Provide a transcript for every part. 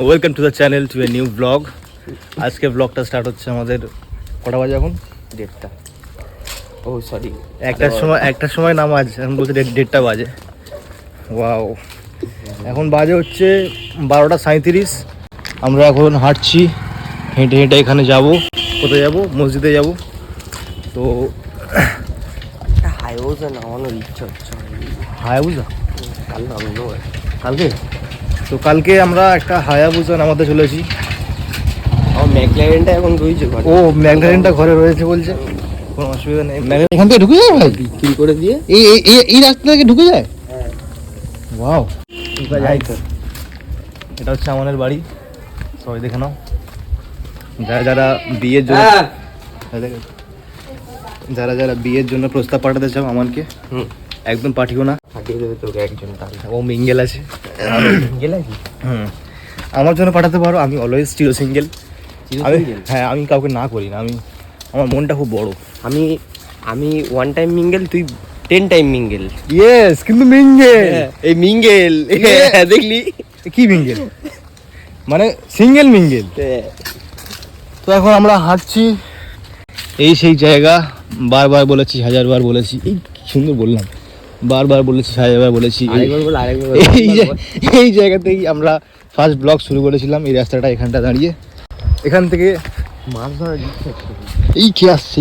Welcome to the channel to a new blog আজকে ব্লগটা start হচ্ছে আমাদের কটা বাজে এখন? দেড়টা। ও সরি একটার সময় একটার সময় নামাজ এখন বলতে দেড়- দেড়টা বাজে। ওয়াও এখন বাজে হচ্ছে বারোটা সাঁইত্রিশ। আমরা এখন হাঁটছি হেঁটে হেঁটে এখানে যাব। কোথায় যাব? মসজিদে যাব। তো একটা হাইওয়ে নামানোর ইচ্ছা হচ্ছে। হায়াবুজা? কাল কালকে? তো কালকে আমরা একটা হায়াবুজা নামাতে চলেছি ম্যাকলারেনটা এখন রয়েছে ঘরে। ও ম্যাগনারিনটা ঘরে রয়েছে বলছে। কোনো অসুবিধা নেই। এখান থেকে ঢুকে যায় ভাই? বিক্রি করে দিয়ে? এই এই- এই এই রাস্তা থেকে ঢুকে যায়? ওয়াও। যাই তো এটা হচ্ছে আমাদের বাড়ি। সবাই দেখে নাও। যারা যারা বিয়ের জন্য হ্যাঁ। যারা যারা বিয়ের জন্য প্রস্তাব পাঠাতে চাও আমাকে হুম। একদম পাঠিও না। দেবে তোকে একজন ও মিঙ্গেল আছে। গেলে কি হুম। আমার জন্য পাঠাতে পারো আমি অলওয়েজ চির সিঙ্গেল আমি হ্যাঁ আমি কাউকে না করি না আমি আমার মনটা খুব বড়। আমি আমি ওয়ান টাইম মিঙ্গেল তুই টেন টাইম মিঙ্গেল ইয়েস কিন্তু মিঙ্গেল এই মিঙ্গেল Yeah. দেখলি? কি মিঙ্গেল মানে সিঙ্গেল মিঙ্গেল তো এখন আমরা হাঁটছি। এই সেই জায়গা বারবার বলেছি হাজারবার বলেছি। এই কি সুন্দর বললাম। বারবার বলেছি হাজারবার বলেছি এই- এই জায়গাতেই আমরা ফার্স্ট ব্লগ শুরু করেছিলাম এই রাস্তাটা এখানটা দাঁড়িয়ে। এখান থেকে মাছ ধরার এই কে আসছে?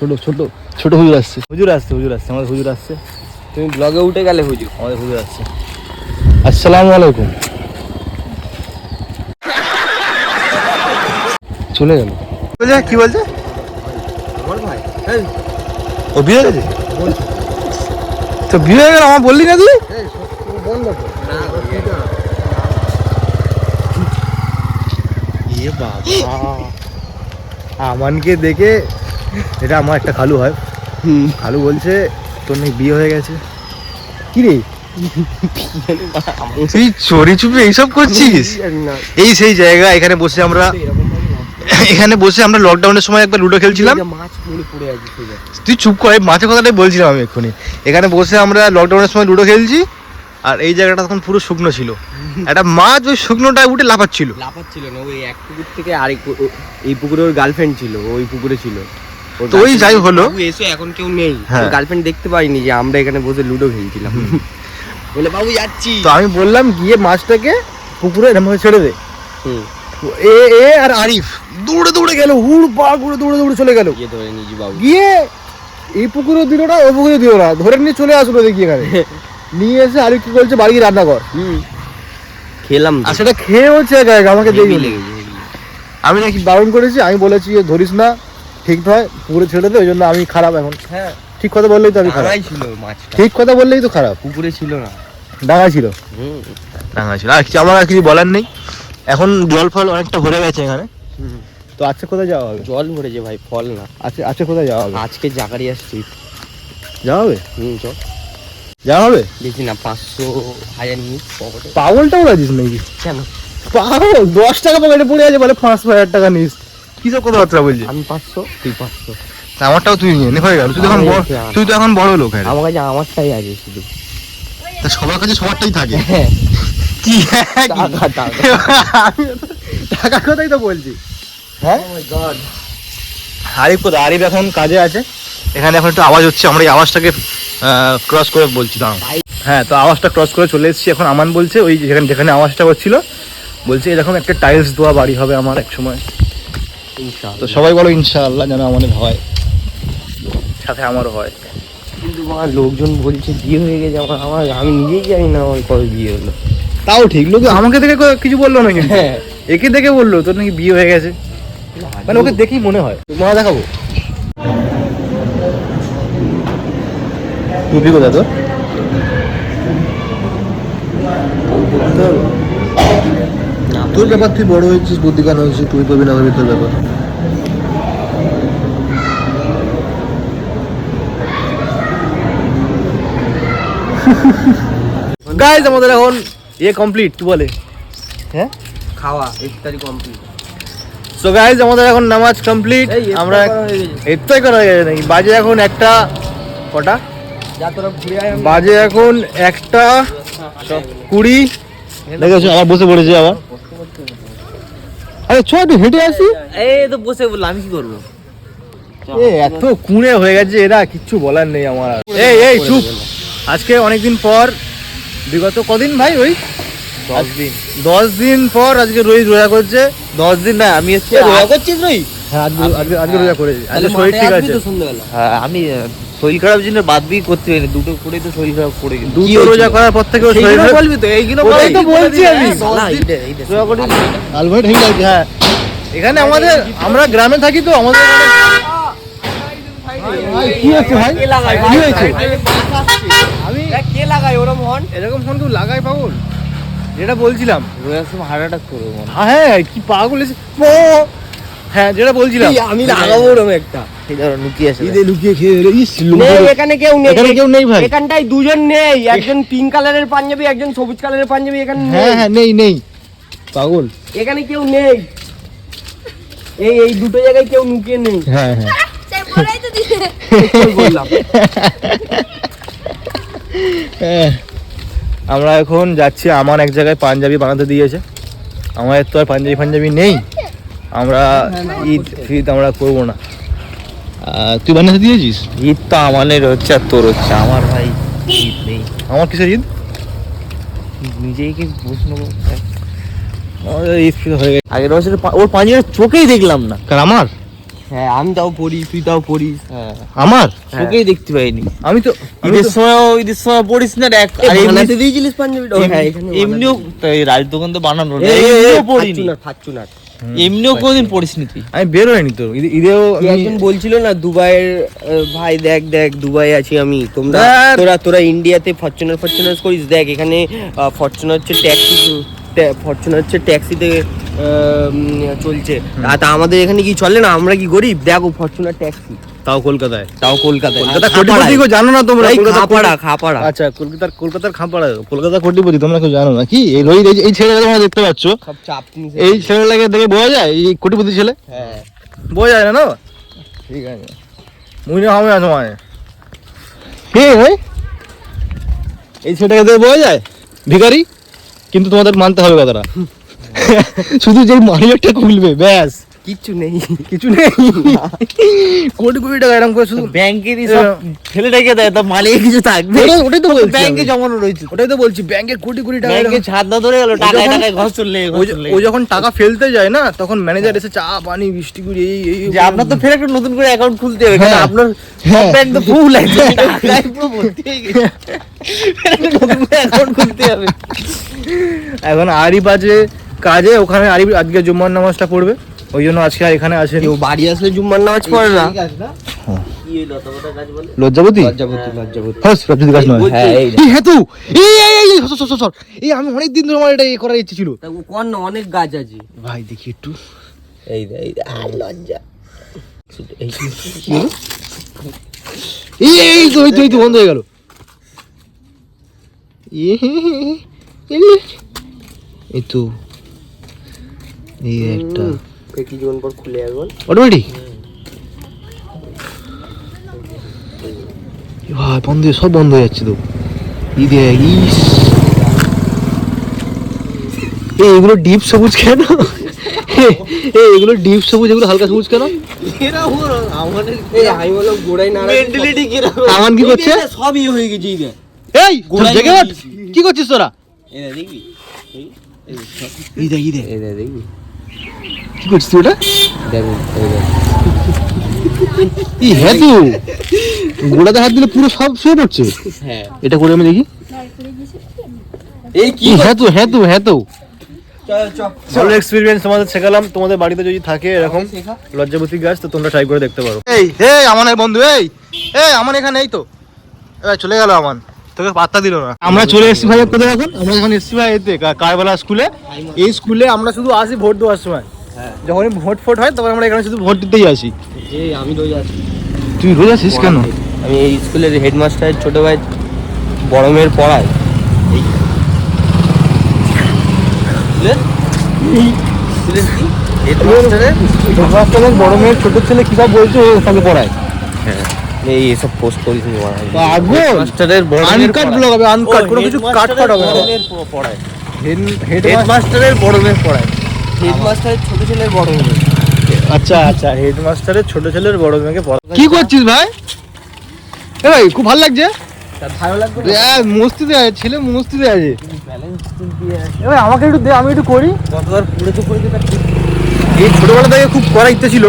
ছোট ছোট ছোট হুজুর আসছে। হুজুর আসছে হুজুর আসছে আমাদের হুজুর আসছে। তুমি ব্লগে উঠে গেলে হুজুর আমাদের হুজুর আসছে। আসসালামু আলাইকুম। চলে গেল। কি বলছে? আমার ভাই। ও বিয়ে গেছে? তো বিয়ে হয়ে গেল আমার বললি না তুই? আমানকে দেখে এটা আমার একটা খালু হয়। খালু বলছে তোর নাকি বিয়ে হয়ে গেছে? কি রে? তুই চোরি চুপি এইসব করছিস? এই সেই জায়গা এখানে বসে আমরা এখানে বসে আমরা লকডাউনের সময় একবার লুডো খেলছিলাম। তুই চুপ করে মাছের কথাটাই বলছিলাম আমি এক্ষুনি। এখানে বসে আমরা লকডাউনের সময় লুডো খেলছি আর এই জায়গাটা তখন পুরো শুকনো ছিল। একটা মাছ ওই শুকনোটা উঠে লাফাচ্ছিল। লাফাচ্ছিল না ওই এক পুকুর থেকে আরেক এই পুকুরে ওর গার্লফ্রেন্ড ছিল ওই পুকুরে ছিল। তো ওই যাই হলো। এসে এখন কেউ নেই। হ্যাঁ। গার্লফ্রেন্ড দেখতে পাইনি যে আমরা এখানে বসে লুডো খেলছিলাম। বলে বাবু যাচ্ছি। তো আমি বললাম গিয়ে মাছটাকে পুকুরে এরকম ছেড়ে দে। হুম। তো এ এ আর আরিফ। দৌড়ে দৌড়ে গেল হুড় পা করে দৌড়ে দৌড়ে চলে গেল। গিয়ে ধরে নিয়েছি বাবু গিয়ে এই পুকুরে দিল না ওই পুকুরে দিল না ধরে নিয়ে চলে আসলো দেখি এখানে। নিয়ে এসে আরিফ কি বলছে বাড়ি গিয়ে রান্না কর। হুম। খেলাম আর সেটা খেয়ে হচ্ছে একা একা, আমাকে দেখি। আমি নাকি বারণ করেছি আমি বলেছি যে ধরিস না ঠিক নয় পুকুরে ছেড়ে দে ওই জন্য আমি খারাপ এখন। হ্যাঁ। ঠিক কথা বললেই তো আমি খারাপ। ছিল ঠিক কথা বললেই তো খারাপ। পুকুরে ছিল না। ডাঙা ছিল। হুম। ডাঙা ছিল। আর কিছু আমার আর কিছু বলার নেই। এখন জল ফল অনেকটা ভরে গেছে এখানে। হুম। তো আজকে কোথায় যাওয়া হবে? জল ভরেছে ভাই ফল না। আজকে আজকে কোথায় যাওয়া হবে? আজকে জাকারিয়া স্ট্রিট যাওয়া হবে? হুম চল। যাওয়া হবে? দেখি না পাঁচশো হাজার নিস পকেটে। পাগলটাও রাজিস নাকি? কেন? পাগল দশ টাকা পকেটে পড়ে আছে বলে পাঁচ হাজার টাকা নিস। কি সব কথাবার্তা বলছিস? আমি পাঁচশো তুই পাঁচশো। আমারটাও তুই নিয়ে হয়ে গেল। তুই তো এখন বড় তুই তো এখন বড় লোক হ্যাঁ। আমার কাছে আমারটাই আছে শুধু। তা সবার কাছে সবারটাই থাকে। হ্যাঁ। কি টাকা টাকা। কথাই তো বলছি? হ্যাঁ? আরিফ কোথায়? আরিফ এখন কাজে আছে। এখানে এখন একটু আওয়াজ হচ্ছে আমরা এই আওয়াজটাকে ক্রস করে বলছি দাঁড়াও। হ্যাঁ তো আওয়াজটা ক্রস করে চলে এসেছি। এখন আমান বলছে ওই যেখানে যেখানে আওয়াজটা হচ্ছিল বলছে এরকম একটা টাইলস দেওয়া বাড়ি হবে আমার এক সময়। তো সবাই বলো ইনশাআল্লাহ যেন আমাদের হয়। সাথে আমারও হয়। কিন্তু আমার লোকজন বলছে বিয়ে হয়ে গেছে আমার আমার আমি নিজেই জানি না আমার কবে বিয়ে হলো। তাও ঠিক লোক আমাকে দেখে কিছু বলল না কিন্তু। হ্যাঁ। একে দেখে বলল তোর নাকি বিয়ে হয়ে গেছে। মানে ওকে দেখেই মনে হয়। মা দেখাবো। টুপি কোথায় তোর? তোর ব্যাপার তুই বড় হয়েছিস বুদ্ধিজ্ঞান হয়েছিস তুই পাবি না পাবি তোর ব্যাপার। গাইজ আমাদের এখন ইয়ে কমপ্লিট কি বলে হ্যাঁ খাওয়া ইফতারি কমপ্লিট সো গাইজ আমাদের এখন নামাজ কমপ্লিট আমরা হয়ে গেছে। করা হয়ে গেছে নাকি? বাজে এখন একটা কটা? বাজে এখন একটা কুড়ি। দেখেছ আবার বসে পড়েছে আবার। আরে ছ একটু হেঁটে আসি? এই তো বসে বললাম আমি কি করব? এ এত কুঁড়ে হয়ে গেছে এরা কিচ্ছু বলার নেই আমার আর। এই এই চুপ। আজকে অনেকদিন পর বিগত কদিন ভাই ওই দশ দিন দশ দিন পর আজকে রোহিত রোজা করছে দশ দিন না আমি হচ্ছে রোজা করছিস রই হ্যাঁ আজকে আজকে আজকে রোজা করেছি আজকে শরীর ঠিক আছে হ্যাঁ আমি শরীর খারাপ জন্য বাদ দিয়ে করতে দুটো করে তো শরীর খারাপ করে গেছে দুটো রোজা করার পর থেকে বলবি তো এইগুলো তো বলছি আমি। হ্যাঁ এখানে আমাদের আমরা গ্রামে থাকি তো আমাদের কি হচ্ছে ভাই কি হয়েছে আমি কে লাগায় ওরম হন? এরকম ফোন কেউ লাগাই পাগল? যেটা বলছিলাম। রোজার সময় হার্ট অ্যাটাক করব হ্যাঁ, হ্যাঁ কি পাগল এসে হ্যাঁ যেটা বলছিলাম। আমি লাগাবো ওরম একটা। লুকিয়ে আছে ঈদে লুকিয়ে খেয়ে এলো, ইস, নেই লুকিয়ে- এখানে কেউ নেই। কেউ নেই ভাই। এখানটায় দুজন নেই। একজন পিঙ্ক কালারের পাঞ্জাবি একজন সবুজ কালারের পাঞ্জাবি এখানে হ্যাঁ নেই। হ্যাঁ নেই নেই। পাগল। এখানে কেউ নেই। এই এই দুটো জায়গায় কেউ লুকিয়ে নেই। হ্যাঁ হ্যাঁ। সে বলেই তো দিছে বললাম। হ্যাঁ। আমরা এখন যাচ্ছি আমার এক জায়গায় পাঞ্জাবি বানাতে দিয়েছে। আমাদের তো আর পাঞ্জাবি পাঞ্জাবি নেই। আমরা ঈদ ঈদ আমরা করব না। তুই বানাতে দিয়েছিস? ঈদ তো আমাদের হচ্ছে আর তোর হচ্ছে। আমার ভাই ঈদ নেই। আমার কিসের ঈদ? নিজেই কি প্রশ্ন আমাদের ঈদ হয়ে গেছে। আগের বছর ওর পাঞ্জাবের চোখেই দেখলাম না। কার আমার? হ্যাঁ আমি তাও পড়ি তুই তাও পড়িস। হ্যাঁ। আমার? চোখেই দেখতে পাইনি। আমি তো ঈদের সময় ঈদের সময় পড়িস না দেখ। আর এমনি দিয়েছিলিস পাঞ্জাবিটা? হ্যাঁ, এমনিও এই রাজ দোকান তো বানানো এমনিও পড়িনি। ফাচ্চুনাট এমনিও কোনোদিন পড়িসনি তুই? আমি বের হয়নি তো। ঈদে- ঈদেও একজন বলছিল না দুবাইয়ের ভাই দেখ দেখ দুবাই আছি আমি। তোমরা তোরা তোরা ইন্ডিয়াতে ফরচুনার ফরচুনার করিস। দেখ এখানে ফরচুনার হচ্ছে ট্যাক্সি ফরচুনার হচ্ছে ট্যাক্সিতে চলছে। আর তা আমাদের এখানে কি চলে না? আমরা কি গরিব? দেখো ফরচুনার ট্যাক্সি তাও কলকাতায়। তাও কলকাতায়। কলকাতা কোটিপতি কেউ জানো না তোমরা? এই খাপাড়া খাপাড়া। আচ্ছা কলকাতার কলকাতার খাপাড়া কলকাতা কোটিপতি তোমরা কেউ জানো না? কি? এই রোহিত এই- ছেলেটা তোমরা দেখতে পাচ্ছ। এই ছেলেটাকে দেখে বোঝা যায় এই কোটিপতি ছেলে? হ্যাঁ। বোঝা যায় না ঠিক আছে। মনে হবে না তোমায়। কে এই ছেলেটাকে দেখে বোঝা যায়? ভিখারি? কিন্তু তোমাদের মানতে হবে কথাটা। শুধু যেই মানিয়ারটা খুলবে ব্যাস। কিচ্ছু নেই কিছু নেই। কোটি কোটি টাকা এরকম করে শুধু ব্যাংকের সব ফেলে রেখে দেয় তা মালিক কিছু থাকবে। ওটাই- তো বলছি ব্যাংকে জমানো রয়েছে। ওটাই তো বলছি ব্যাংকের কোটি কোটি টাকা ব্যাংকে ছাদ না ধরে গেল যখন- টাকায় ঘর চললে ও যখন টাকা ফেলতে যায় না তখন ম্যানেজার এসে চা পানি বৃষ্টি করে এই এই যে আপনার তো ফের একটা নতুন করে অ্যাকাউন্ট খুলতে হবে কারণ হ্যাঁ। আপনার হ্যাঁ। ব্যাংক তো ফুল একদম টাকায় পুরো ভর্তি হয়ে গেছে। নতুন করে অ্যাকাউন্ট খুলতে হবে। এখন আরই বাজে কাজে ওখানে আরই আজকে জুম্মার নামাজটা পড়বে। ওই জন্য আজকে আর এখানে আসে কেউ বাড়ি আসলে জুম্মার নামাজ পড়ে না। লজ্জাবতী? লজ্জাবতী গাছ নয়। হ্যাঁ এই হেতু এই এই এই, আমি অনেক দিন ধরে আমার এটা করার ইচ্ছে ছিল। কোন অনেক গাছ আছে। ভাই দেখি একটু। এই লজ্জা। তো এই তো বন্ধ হয়ে গেল। এই তো। এই একটা। কি জীবন পর খুলে একবার অটোমেটিক ভাই বন্ধ হয়ে- সব বন্ধ হয়ে যাচ্ছে তো। ই দেখ ইস। এই এগুলো ডিপ সবুজ কেন? এই এগুলো ডিপ সবুজ এগুলো হালকা সবুজ কেন? এই আমি বললাম গোড়াই না মেন্টালিটি কি রকম আমান কি করছে? সব ইয়ে হয়ে গেছে এই। কি করছিস তোরা? এই দেখবি? এই দেখ দেখ। এই দেখ দেখবি? কি করছিস ওটা? দেখ এই হ্যাঁ তো গোড়াতে হাত দিলে পুরো সব শুয়ে পড়ছে। হ্যাঁ। এটা করে আমি দেখি। এই কি হ্যাঁ তো হ্যাঁ তো হ্যাঁ তো। চল চল ভালো এক্সপিরিয়েন্স তোমাদের শেখালাম। তোমাদের বাড়িতে যদি থাকে এরকম লজ্জাবতী গাছ তো তোমরা ট্রাই করে দেখতে পারো। এই হে আমানের বন্ধু এই। এই আমার এখানে এই তো। এবার চলে গেল আমান। তোকে পাত্তা দিল না। আমরা চলে এসেছি ভাই কোথায় এখন? আমরা এখন এসেছি ভাই এতে কারবালা স্কুলে। এই স্কুলে আমরা শুধু আসি ভোট দেওয়ার সময়। যখনই ভোট ফোট হয় তখন আমরা এখানে শুধু ভোট দিতেই আসি। এই আমি রোজ আছি তুই রোজ আসিস কেন? আমি এই স্কুলের হেডমাস্টারের ছোট ভাই বড় মেয়ের পড়াই হেডমাস্টারের? বড় মেয়ের ছোট ছেলে কীভাবে বলছে তাকে পড়ায়। এই এসব পোস্ট করিস নি। পাগল! মাস্টারের বড় আনকাট ব্লগ হবে আনকাট কোনো কিছু কাট কাট হবে পড়ায়। হেড হেডমাস্টারের বড় মেয়ে পড়ায়। হেডমাস্টারের ছোট ছেলের বড় মেয়ে আচ্ছা আচ্ছা হেডমাস্টারের ছোট ছেলের বড় মেয়েকে পড়া কি করছিস ভাই? এ ভাই খুব ভালো লাগছে? ভালো লাগবে মস্তিতে আছে ছেলে মস্তিতে আছে। ব্যালেন্স দিয়ে এ ভাই আমাকে একটু দে আমি একটু করি। কতবার এই ছোটবেলা থেকে খুব করার ইচ্ছে ছিল।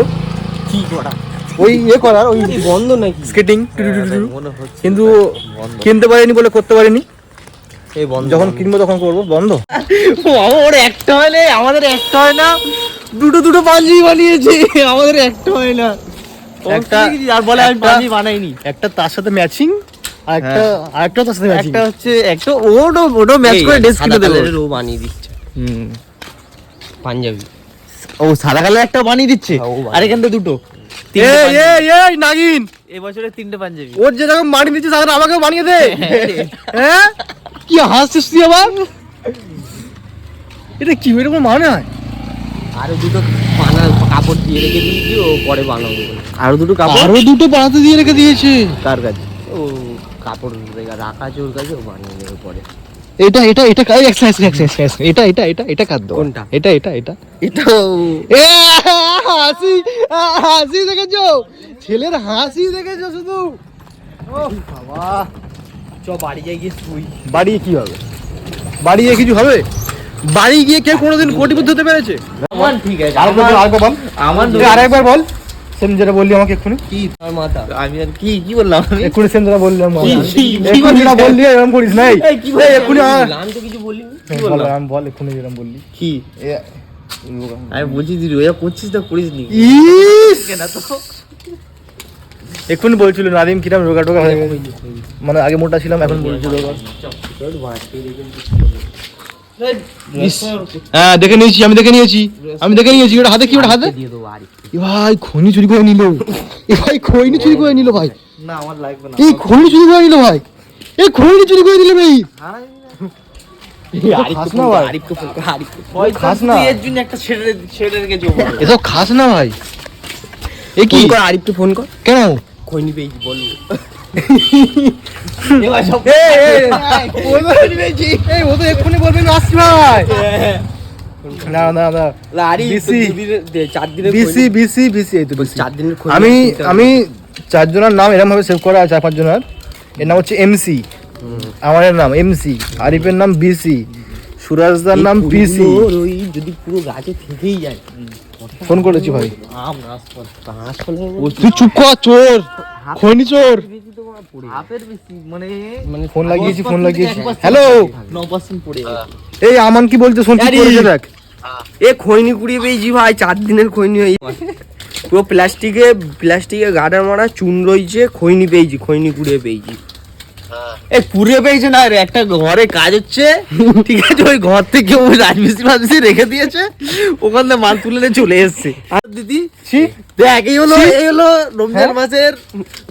কি করা? ওই ইয়ে করার ওই বন্ধ নাকি? স্কেটিং কিন্তু কিনতে পারিনি বলে করতে পারিনি। এই বন্ধ। যখন কিনবো তখন করব বন্ধ। ওর একটা হলে আমাদের একটা হয় না। দুটো দুটো পাঞ্জাবি বানিয়েছে আমাদের একটা হয় না। একটা আর বলে আমি একটা- পাঞ্জাবি বানাইনি। একটা তার সাথে ম্যাচিং আর একটা আরেকটা তার সাথে ম্যাচিং একটা হচ্ছে একটা ওটো ওটো ম্যাচ করে ড্রেস কিনে দেবো। ও বানিয়ে দিচ্ছে। হুম। পাঞ্জাবি। ও সাদা কালার একটা বানিয়ে দিচ্ছে? হ্যাঁ, আর এখান থেকে দুটো। এই নাগিন। এবছরে তিনটে পাঞ্জাবি। ওর যে রকম বানিয়ে দিচ্ছিস তাহলে আমাকেও বানিয়ে দে। হ্যাঁ কি হাসছিস তুই আবার? এটা কি এরকম মানে হয়। আরও দুটো বানা কাপড় দিয়ে রেখে দিয়েছি ও পরে বানাবো। আরও দুটো কাপড়? আরও দুটো বানাতে দিয়ে রেখে দিয়েছে। কার কাছে? ও কাপড় রাখা আছে ওর কাছে ও বানিয়ে দেবে পরে। এটা এটা এটা কাই এক্সারসাইজ এক্সারসাইজ এটা এটা এটা এটা কাট দাও কোনটা? এটা এটা এটা। এটা হাসি হাসি দেখেছ? ছেলের হাসি দেখেছ শুধু? ও বাবা। চ বাড়ি যাই গিয়ে শুই। বাড়ি কি হবে? বাড়ি গিয়ে কিছু হবে? বাড়ি গিয়ে কেউ কোনোদিন কোটিপতি হতে পেরেছে? আমার ঠিক আছে। আরেকবার বল, আরেকবার বল। সেম যেটা বললি আমাকে এক্ষুনি? কি? মাথা। আমি আর কি কি বললাম আমি? এক্ষুনি সেম যেটা বললি আমাকে। কি- কি- কি এক্ষুনি যেটা বললি? বললি এরকম করিস নাই। কি এই, এক্ষুনি আমি তো কিছু বলিনি কি বললাম? আমি বল এক্ষুনি যেরকম বললি। কি? আমি বলছি তুই রোজা করছিস তো করিস নি! তো এক্ষুনি বলছিল নাদিম কিরাম রোগা টোগা হয়ে গেছে। মানে আগে মোটা ছিলাম এখন বলছি রোগা। হ্যাঁ দেখে নিয়েছি আমি দেখে নিয়েছি। আমি দেখে নিয়েছি ওটা হাতে কি ওটা হাতে? দিয়ে দেবো এ ভাই খৈনি চুরি করে নিল। এ ভাই খৈনি চুরি করে নিল ভাই। না আমার লাগবে না। এই খৈনি চুরি করে নিল ভাই। এই খৈনি চুরি করে নিল ভাই। এসব খাস না ভাই। এ কি? ফোন কর আরিফকে ফোন কর। কেন? খৈনি পেয়েছি বলব ও তো- এক্ষুনি বলবে আমি আসছি ভাই। না না না। BC চার দিনের বিসি বিসি বিসি এই তো চার দিনের আমি। আমি চারজনের নাম এরকম ভাবে সেভ করা আছে চার পাঁচজনের এর নাম হচ্ছে এমসি আমার নাম এমসি আরিফের নাম বিসি সুরাজদার নাম পিসি যদি পুরো গাছে থেকেই যায়। ফোন করেছি ভাই। তুই চুপ কর চোর। খৈনি চোর। মানে মানে ফোন লাগিয়েছি ফোন লাগিয়েছি। হ্যালো? এই আমান কি বলতে শোন কি আরে। করেছে দেখ। এ খৈনি কুড়িয়ে পেয়েছি ভাই চার দিনের খৈনি হয়ে পুরো প্লাস্টিকে প্লাস্টিকে গাডার মারা চুন রয়েছে খৈনি পেয়েছি খৈনি কুড়িয়ে পেয়েছি। এ পুরে পেয়েছে না রে একটা ঘরে কাজ হচ্ছে ঠিক আছে ওই ঘর থেকে ওই রাজমিস্ত্রি ফাজমিস্ত্রি রেখে দিয়েছে ওখান থেকে মাল তুলে নিয়ে চলে এসছে। আর দিদি দেখ এই হলো এই হলো রমজান হ্যাঁ? মাসের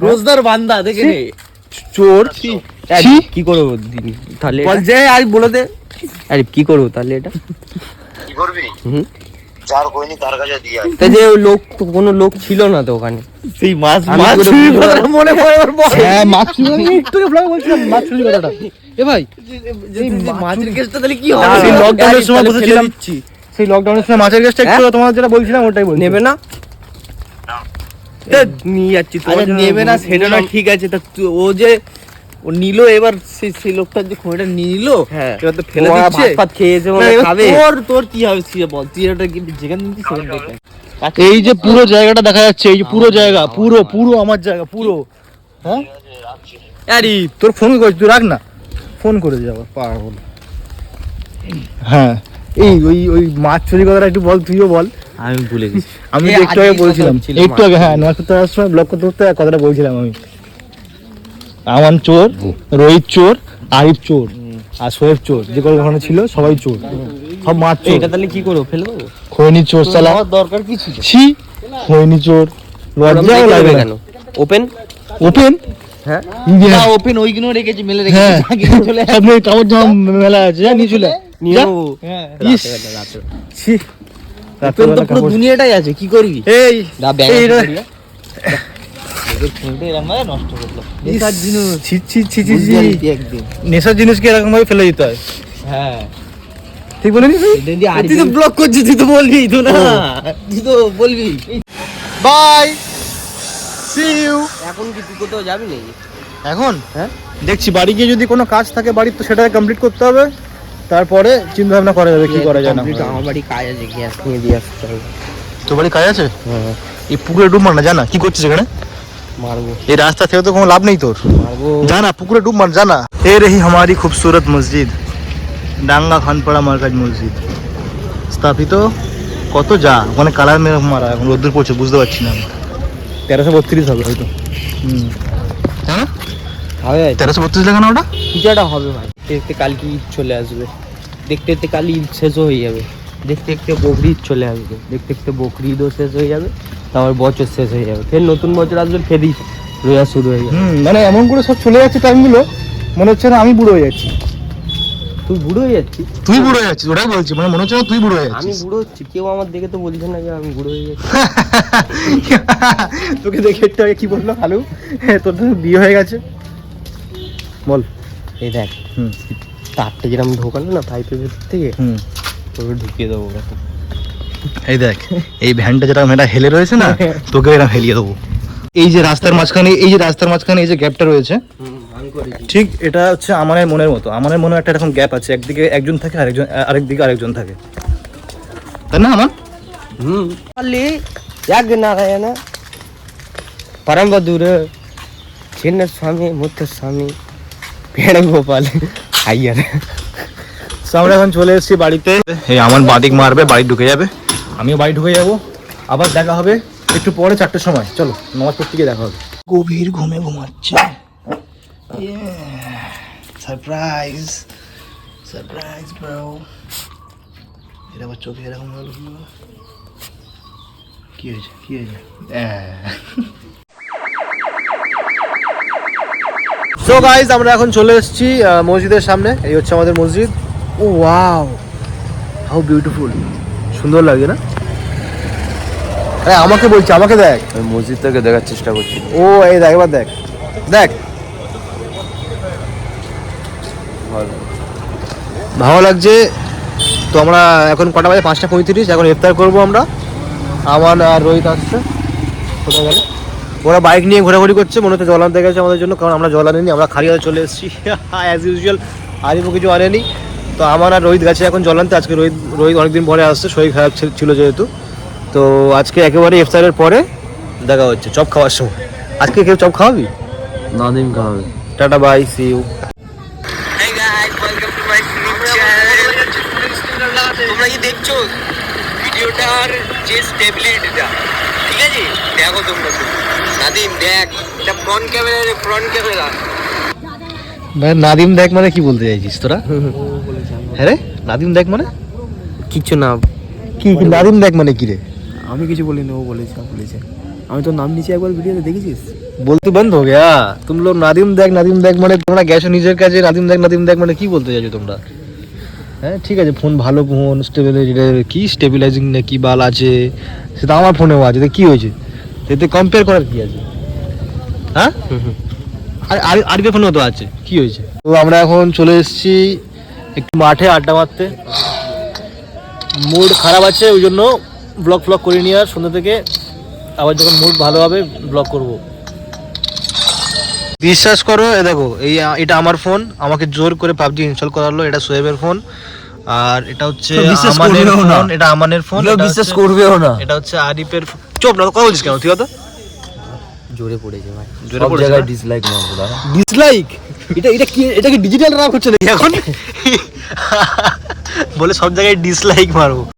রোজদার বান্দা দেখে নে চোর। কি করব দিদি? তাহলে বল যে আজ বলে দে। আরে কি করব তাহলে এটা? কি করবি? যার কইনি তার কাছে দিয়ে আয়। তা যে ওই লোক তো কোনো লোক ছিল না তো ওখানে। সেই মাছ মাছ চুরি। কথাটা মনে পড়ে। হ্যাঁ মাছ চুরি আমি একটু ব্লগ বলছিলাম মাছ চুরি কথাটা এ ভাই মাছের কেসটা তাহলে কি হবে? সেই লকডাউনের সময় দিচ্ছি। সেই লকডাউনের সময় মাছের গ্যাসটা একটু তোমার যেটা বলছিলাম ওটাই বলছি। নেবে না? নিয়ে যাচ্ছি তোমার নেবে না সেটা না ঠিক আছে তা ও যে ও নিল এবার সেই সেই লোকটার যে খোঁড়াটা নিল হ্যাঁ। এবার তো ফেলে দিচ্ছে। ভাত খেয়েছে মানে খাবে। তোর তোর কি হবে? সে বল তুই এটা কি যেখানে নিচ্ছিস সেখানে দেখে এই যে পুরো জায়গাটা দেখা যাচ্ছে এই যে পুরো জায়গা পুরো পুরো আমার জায়গা পুরো। হ্যাঁ? আরে তোর ফোন করেছি তুই রাখ না। ফোন করে যাব পাগল। হ্যাঁ এই ওই ওই মাছ চুরি কথাটা একটু বল তুইও বল। আমি ভুলে গেছি। আমি একটু আগে বলছিলাম একটু আগে হ্যাঁ নয় করতে আসার সময় ব্লক করতে করতে কথাটা বলছিলাম আমি। আমান চোর রোহিত চোর আরিফ চোর আর সোহেব চোর। যে কোনো ওখানে ছিল সবাই চোর। সব মার চোর। এটা তাহলে কি করব ফেলে দেবো খৈনি চোর সালা আমার দরকার কি ছিল? ছি খৈনি চোর। লজ্জাও লাগে কেন? ওপেন ওপেন হ্যাঁ। না ওপেন ওইগুলো রেখেছি মেলে হ্যাঁ। রেখেছি আগে চলে সব নিয়ে কাপড় জামা মেলা আছে নিয়ে চলে নিয়ে যা। হ্যাঁ। ইস। ছি। ওপেন তো পুরো দুনিয়াটাই আছে কি করবি? এই। দা ব্যাগ এরকম ভাবে নষ্ট করল। নেশার জিনিস ছি ছি ছি ছি বুঝতে ছি। পারবি একদিন? নেশার জিনিসকে এরকম ভাবে ফেলে দিতে হয়? হ্যাঁ। ঠিক বলে নি তুই তো ব্লক করছিস তুই তো বলবি তো না। তুই তো বলবি। বাই সি ইউ এখন কি তুই কোথাও যাবি নাকি? এখন? হ্যাঁ? দেখছি বাড়ি গিয়ে যদি কোনো কাজ থাকে বাড়ির তো সেটা কমপ্লিট করতে হবে। তারপরে চিন্তা ভাবনা করা যাবে কি করা যায় না। আমার বাড়ি কাজ আছে গ্যাস নিয়ে দিয়ে আসতে হবে। তো বাড়ি কাজ আছে? হ্যাঁ। এই পুকুরে ডুব মার জানা? কি করছিস এখানে? মারবো এই রাস্তা থেকে তো কোনো লাভ নেই তোর মারবো जाना पुकुरे डूब मत जाना ये रही हमारी खूबसूरत मस्जिद ডাঙ্গা খানপাড়া মার্কাজ মসজিদ স্থাপিত কত যা ওখানে কালার মেরে মারা এখন রোদ্দুর পড়ছে বুঝতে পারছি না আমি তেরোশো বত্রিশ হবে হয়তো হুম তাই না হবে তেরোশো বত্রিশ লেখানো ওটা কিছু একটা হবে ভাই দেখতে দেখতে কালকে ঈদ চলে আসবে দেখতে দেখতে কাল ঈদ শেষও হয়ে যাবে দেখতে দেখতে বকরি ঈদ চলে আসবে। দেখতে দেখতে বকরি ঈদও শেষ হয়ে যাবে তারপর বছর শেষ হয়ে যাবে। ফের নতুন বছর আসবে ফের রোজা শুরু হয়ে যাবে। মানে এমন করে সব চলে যাচ্ছে টাইমগুলো মনে হচ্ছে না আমি বুড়ো হয়ে যাচ্ছি। তুই বুড়ো হয়ে যাচ্ছিস তুই বুড়ো হয়ে যাচ্ছিস ওটাই বলছি মানে মনে হচ্ছে তুই বুড়ো হয়ে আমি বুড়ো হচ্ছি কেউ আমার দেখে তো বলছে না যে আমি বুড়ো হয়ে যাচ্ছি। তোকে দেখে একটু আগে কি বলল হালু? তোর তো বিয়ে হয়ে গেছে। বল। এই দেখ হুম। তারটা যেরকম ঢোকানো না পাইপের ভেতর থেকে হুম। তোকে ঢুকিয়ে দেবো এই দেখ এই ভ্যানটা যেটা এটা হেলে রয়েছে না হ্যাঁ। তোকে এরকম হেলিয়ে দেবো। এই যে রাস্তার মাঝখানে এই যে রাস্তার মাঝখানে এই যে গ্যাপটা রয়েছে ঠিক এটা হচ্ছে আমার মনের মতো। আমার মনে একটা এরকম গ্যাপ আছে একদিকে একজন থাকে আরেকজন আরেকদিকে আরেকজন থাকে। তাই না আমার হুম। নারায়ণ পরম বধুর చిన్న స్వామి ముత్త স্বামী పేడ গোপাল అయ్యారు তো আমরা এখন চলে এসেছি বাড়িতে। এই আমার বাদিক মারবে বাড়ি ঢুকে যাবে। আমিও বাড়ি ঢুকে যাব। আবার দেখা হবে একটু পরে চারটের সময়। চলো নামাজ পড়তে গিয়ে দেখা হবে। গভীর ঘুমে ঘুমাচ্ছে। সারপ্রাইজ সারপ্রাইজ ব্রো এটা আবার চোখে এরকম হলো কি হয়েছে? কি হয়েছে? সো গাইজ আমরা এখন চলে এসেছি মসজিদের সামনে। এই হচ্ছে আমাদের মসজিদ। ও ওয়াও হাউ বিউটিফুল সুন্দর লাগে না? আরে আমাকে বলছি আমাকে দেখ। আমি মসজিদটাকে দেখার চেষ্টা করছি। ও এই দেখ এবার দেখ। দেখ। ভালো। লাগছে। তো আমরা এখন কটা বাজে? পাঁচটা পঁয়ত্রিশ। এখন ইফতার করব আমরা। আমার আর রোহিত আসছে। কোথায় গেল? ওরা বাইক নিয়ে ঘোরাঘুরি করছে। মনে হচ্ছে জল আনতে গেছে আমাদের জন্য। কারণ আমরা জল আনিনি। আমরা খালি হাতে চলে এসেছি। অ্যাজ ইউজুয়াল আরিফও কিছু আনেনি। তো আমার আর রোহিত গাছে এখন জল আনতে আজকে রোহিত রোহিত অনেকদিন পরে আসছে শরীর খারাপ ছিল- যেহেতু। তো আজকে একেবারে ইফতারের পরে দেখা হচ্ছে চপ খাওয়ার সময়। আজকে কেউ চপ খাওয়াবি? নাদিম খাওয়াবি টাটা বাই সি ইউ. তোমরা কি দেখছ? ভিডিওটার যে স্টেবিলিটিটা ঠিক আছে? দেখো তোমরা নাদিম দেখ এটা ফ্রন্ট ক্যামেরা ফ্রন্ট ক্যামেরা ভাই নাদিম দেখ মানে কি বলতে চাইছিস তোরা? হ্যাঁ রে নাদিম দেখ মানে? কিছু না। কি নাদিম দেখ মানে কি রে? আমি কিছু বলিনি ও বলেছে বলেছে। আমি তো নাম নিচে একবার ভিডিওতে দেখেছিস? বলতে বন্ধ হো গয়া তুমি লোক নাদিম দেখ নাদিম দেখ মানে তোমরা গেছো নিজের কাছে নাদিম দেখ নাদিম দেখ মানে কি বলতে চাইছো তোমরা? হ্যাঁ ঠিক আছে ফোন ভালো ফোন স্টেবিলাইজার কি স্টেবিলাইজিং না কি বাল আছে? সেটা আমার ফোনেও আছে তো কি হয়েছে? এতে কম্পেয়ার করার কি আছে? হ্যাঁ? আর আর- আরবি ফোনেও তো আছে? কি হয়েছে? তো আমরা এখন চলে এসেছি একটু মাঠে আড্ডা মারতে। মুড খারাপ আছে ওই জন্য ব্লগ ফ্লগ করে নিয়ে আর। সন্ধ্যা থেকে আবার যখন মুড ভালো হবে ব্লগ করব। বিশ্বাস করো এ দেখো এই এটা আমার ফোন। আমাকে জোর করে পাবজি ইনস্টল করালো এটা সোয়েবের ফোন। আর এটা হচ্ছে ফোন এটা আমানের ফোন বিশ্বাস হচ্ছে- করবেও না। এটা হচ্ছে আরিফের। চুপ না কথা বলছিস কেন? তুই কথা জোরে পড়েছে ভাই। জোরে সব পড়েছে জায়গায় ডিসলাইক মারবো দাঁড়া ডিসলাইক এটা এটা কি এটা কি ডিজিটাল রাগ হচ্ছে নাকি এখন? বলে সব জায়গায় ডিসলাইক মারবো।